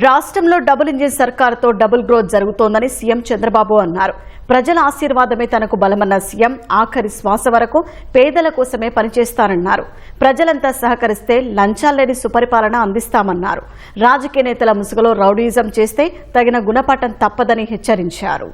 రాష్ట్రంలో double engine సర్కార్తో double growth జరుగుతోందని సీఎం చంద్రబాబు అన్నారు. ప్రజల ఆశీర్వాదమే తనకు బలమన్న సీఎం ఆఖరి శ్వాస వరకు పేదల కోసమే పనిచేస్తానన్నారు. ప్రజలంతా సహకరిస్తే లంచాలేని సుపరిపాలన అందిస్తామన్నారు. రాజకీయ నేతల ముసుగులో రౌడీయిజం చేస్తే తగిన గుణపాఠం తప్పదని హెచ్చరించారు.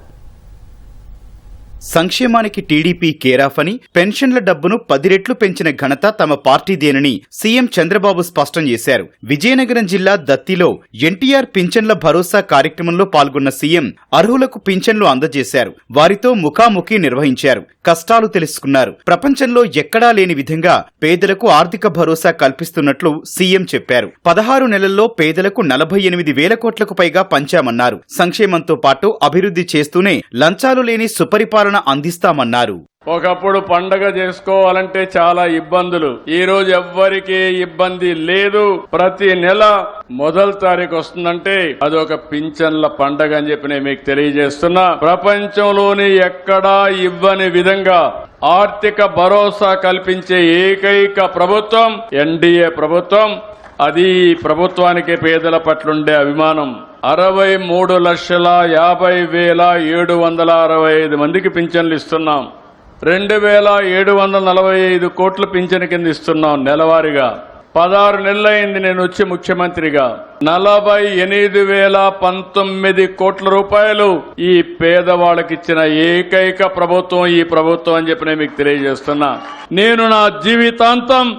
సంక్షేమానికి టీడీపీ కేరాఫ్ అని పెన్షన్ల డబ్బును పది రెట్లు పెంచిన ఘనత తమ పార్టీదేనని సీఎం చంద్రబాబు స్పష్టం చేశారు. విజయనగరం జిల్లా దత్తిలో ఎన్టీఆర్ పింఛన్ల భరోసా కార్యక్రమంలో పాల్గొన్న సీఎం అర్హులకు పింఛన్లు అందజేశారు. వారితో ముఖాముఖి నిర్వహించారు. కష్టాలు తెలుసుకున్నారు. ప్రపంచంలో ఎక్కడా లేని విధంగా పేదలకు ఆర్థిక భరోసా కల్పిస్తున్నట్లు సీఎం చెప్పారు. పదహారు నెలల్లో పేదలకు నలభై ఎనిమిది వేల కోట్లకు పైగా పంచామన్నారు. సంక్షేమంతో పాటు అభివృద్ధి చేస్తూనే లంచాలు లేని సుపరిపాలన అందిస్తామన్నారు. ఒకప్పుడు పండగ చేసుకోవాలంటే చాలా ఇబ్బందులు. ఈ రోజు ఎవ్వరికి ఇబ్బంది లేదు. ప్రతి నెల మొదటి తారీఖు వస్తుందంటే అది ఒక పింఛన్ల పండగ అని చెప్పి నేను మీకు తెలియజేస్తున్నా. ప్రపంచంలోని ఎక్కడా ఇవ్వని విధంగా ఆర్థిక భరోసా కల్పించే ఏకైక ప్రభుత్వం ఎన్డీఏ ప్రభుత్వం. అది ప్రభుత్వానికి పేదల పట్లుండే అభిమానం. అరవై మూడు లక్షల యాభై వేల ఏడు వందల అరవై ఐదు మందికి పింఛన్లు ఇస్తున్నాం. రెండు వేల ఏడు వందల నలభై ఐదు కోట్ల పింఛన్ కింద ఇస్తున్నాం నెలవారీగా. పదహారు నెలలైంది నేను వచ్చి ముఖ్యమంత్రిగా. నలభై ఎనిమిది వేల పంతొమ్మిది కోట్ల రూపాయలు ఈ పేదవాళ్ళకి ఇచ్చిన ఏకైక ప్రభుత్వం ఈ ప్రభుత్వం అని చెప్పి నేను మీకు తెలియజేస్తున్నా. నేను నా జీవితాంతం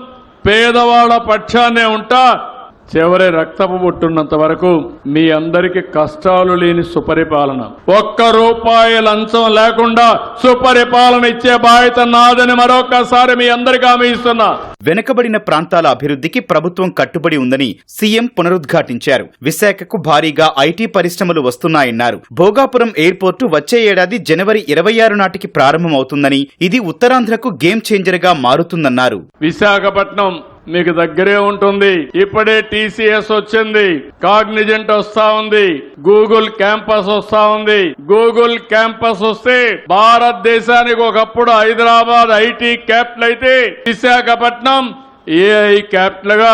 పేదవాళ్ళ పక్షాన్నే ఉంటా చివరి రక్తపు పుట్టున్నంత వరకు మీ అందరికి కష్టాలు లేని సుపరిపాలన. ఒక్క రూపాయి లంచం లేకుండా సుపరిపాలన ఇచ్చే బాధ్యత నాదని మరొకసారి మీ అందరికీ హామీ ఇస్తున్నా. వెనుకబడిన ప్రాంతాల అభివృద్ధికి ప్రభుత్వం కట్టుబడి ఉందని సీఎం పునరుద్ఘాటించారు. విశాఖకు భారీగా ఐటీ పరిశ్రమలు వస్తున్నాయన్నారు. భోగాపురం ఎయిర్పోర్టు వచ్చే ఏడాది జనవరి ఇరవై ఆరు నాటికి ప్రారంభమవుతుందని ఇది ఉత్తరాంధ్రకు గేమ్ చేంజర్గా మారుతుందన్నారు. విశాఖపట్నం మీకు దగ్గరే ఉంటుంది. ఇప్పుడే టీసీఎస్ వచ్చింది. కాగ్నిజెంట్ వస్తా ఉంది. గూగుల్ క్యాంపస్ వస్తా ఉంది. గూగుల్ క్యాంపస్ వస్తే భారతదేశానికి ఒకప్పుడు హైదరాబాద్ ఐటీ క్యాపిటల్ అయితే విశాఖపట్నం ఏఐ క్యాపిటల్గా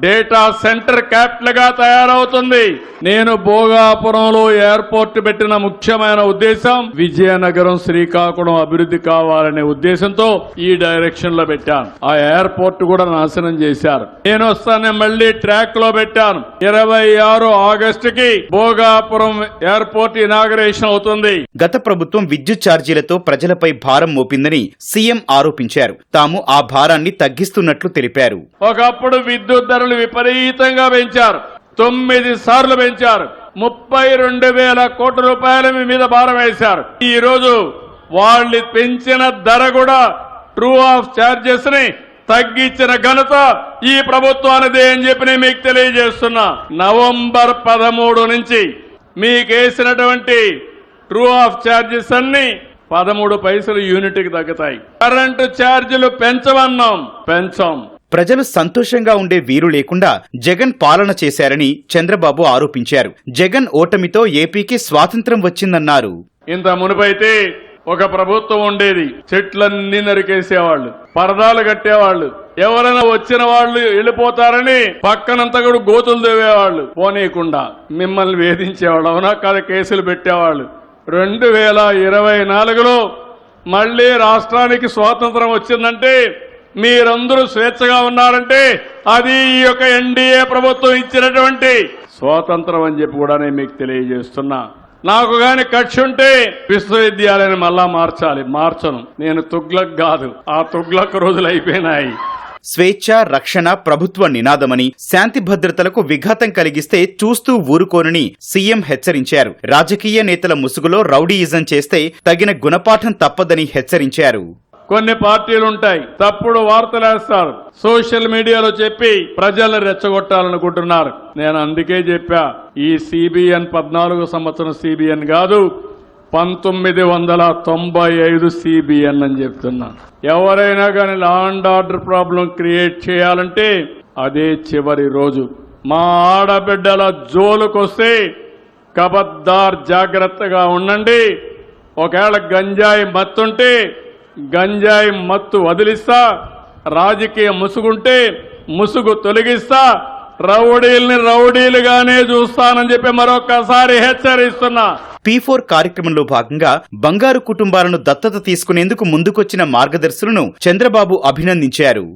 డేటా సెంటర్ క్యాపిటల్గా తయారవుతుంది. నేను భోగాపురంలో ఎయిర్పోర్ట్ పెట్టిన ముఖ్యమైన ఉద్దేశం విజయనగరం శ్రీకాకుళం అభివృద్ధి కావాలనే ఉద్దేశంతో ఈ డైరెక్షన్లో పెట్టాను. ఆ ఎయిర్పోర్ట్ కూడా నాశనం చేశారు. నేను వస్తానే మళ్ళీ ట్రాక్లో పెట్టాను. ఇరవై ఆరు ఆగస్టుకి భోగాపురం ఎయిర్పోర్ట్ ఇనాగరేషన్ అవుతుంది. గత ప్రభుత్వం విద్యుత్ ఛార్జీలతో ప్రజలపై భారం మోపిందని సీఎం ఆరోపించారు. తాము ఆ భారాన్ని తగ్గిస్తున్నట్లు తెలిపారు. ఒకప్పుడు విద్యుత్ ధరలు విపరీతంగా పెంచారు. తొమ్మిది సార్లు పెంచారు. ముప్పై రెండు వేల కోట్ల రూపాయల మీద భారం వేశారు. ఈ రోజు వాళ్ళు పెంచిన ధర కూడా ట్రూ ఆఫ్ చార్జెస్ని తగ్గించిన ఘనత ఈ ప్రభుత్వానిదే అని చెప్పి నేను మీకు తెలియజేస్తున్నా. నవంబర్ పదమూడు నుంచి మీకేసినటువంటి ట్రూ ఆఫ్ చార్జెస్ అన్ని పదమూడు పైసలు యూనిట్కి తగ్గుతాయి. కరెంటు ఛార్జీలు పెంచమన్నాం. పెంచాం. ప్రజలు సంతోషంగా ఉండే వీరు లేకుండా జగన్ పాలన చేశారని చంద్రబాబు ఆరోపించారు. జగన్ ఓటమితో ఏపీకి స్వాతంత్ర్యం వచ్చిందన్నారు. ఇంత మునుపైతే ఒక ప్రభుత్వం ఉండేది. చెట్లన్నీ నరికేసేవాళ్ళు పరదాలు కట్టేవాళ్ళు. ఎవరైనా వచ్చిన వాళ్ళు వెళ్ళిపోతారని పక్కనంతా కూడా గోతులు దేవేవాళ్ళు పోనీయకుండా మిమ్మల్ని వేధించేవాళ్ళు అవునా కాదు? కేసులు పెట్టేవాళ్ళు. రెండు వేల ఇరవై నాలుగులో మళ్ళీ రాష్ట్రానికి స్వాతంత్రం వచ్చిందంటే మీరందరూ స్వేచ్ఛగా ఉన్నారంటే అది ఈ యొక్క ఎన్డీఏ ప్రభుత్వం ఇచ్చినటువంటి స్వాతంత్రం అని చెప్పి కూడా నేను మీకు తెలియజేస్తున్నా. నాకు గాని కక్ష ఉంటే విశ్వవిద్యాలయాన్ని మళ్ళా మార్చాలి మార్చను. నేను తుగ్లక్ కాదు ఆ తుగ్లక్ రోజులు అయిపోయినాయి. స్వేచ్ఛ రక్షణ ప్రభుత్వ నినాదమని శాంతి భద్రతలకు విఘాతం కలిగిస్తే చూస్తూ ఊరుకోనని సీఎం హెచ్చరించారు. రాజకీయ నేతల ముసుగులో రౌడీయిజం చేస్తే తగిన గుణపాఠం తప్పదని హెచ్చరించారు. కొన్ని పార్టీలు ఉంటాయి తప్పుడు వార్తలు వేస్తారు సోషల్ మీడియాలో చెప్పి ప్రజలు రెచ్చగొట్టాలనుకుంటున్నారు. నేను అందుకే చెప్పా ఈ సిబిఎన్ పద్నాలుగు సంవత్సరం సిబిఎన్ కాదు పంతొమ్మిది వందల తొంభై ఐదు సిబిఎన్ అని చెప్తున్నాను ఎవరైనా కానీ law and order problem create చేయాలంటే అదే చివరి రోజు. మా ఆడబిడ్డల జోలుకొస్తే కబద్దార్ జాగ్రత్తగా ఉండండి. ఒకవేళ గంజాయి మత్తుంటే గంజాయి మత్తు వదిలిస్తా రాజకీయ ముసుగుంటే ముసుగు తొలగిస్తా రౌడీల్ని రౌడీలుగానే చూస్తానని చెప్పి మరొక్కసారి హెచ్చరిస్తున్నా. పీ ఫోర్ కార్యక్రమంలో భాగంగా బంగారు కుటుంబాలను దత్తత తీసుకునేందుకు ముందుకొచ్చిన మార్గదర్శులను చంద్రబాబు అభినందించారు.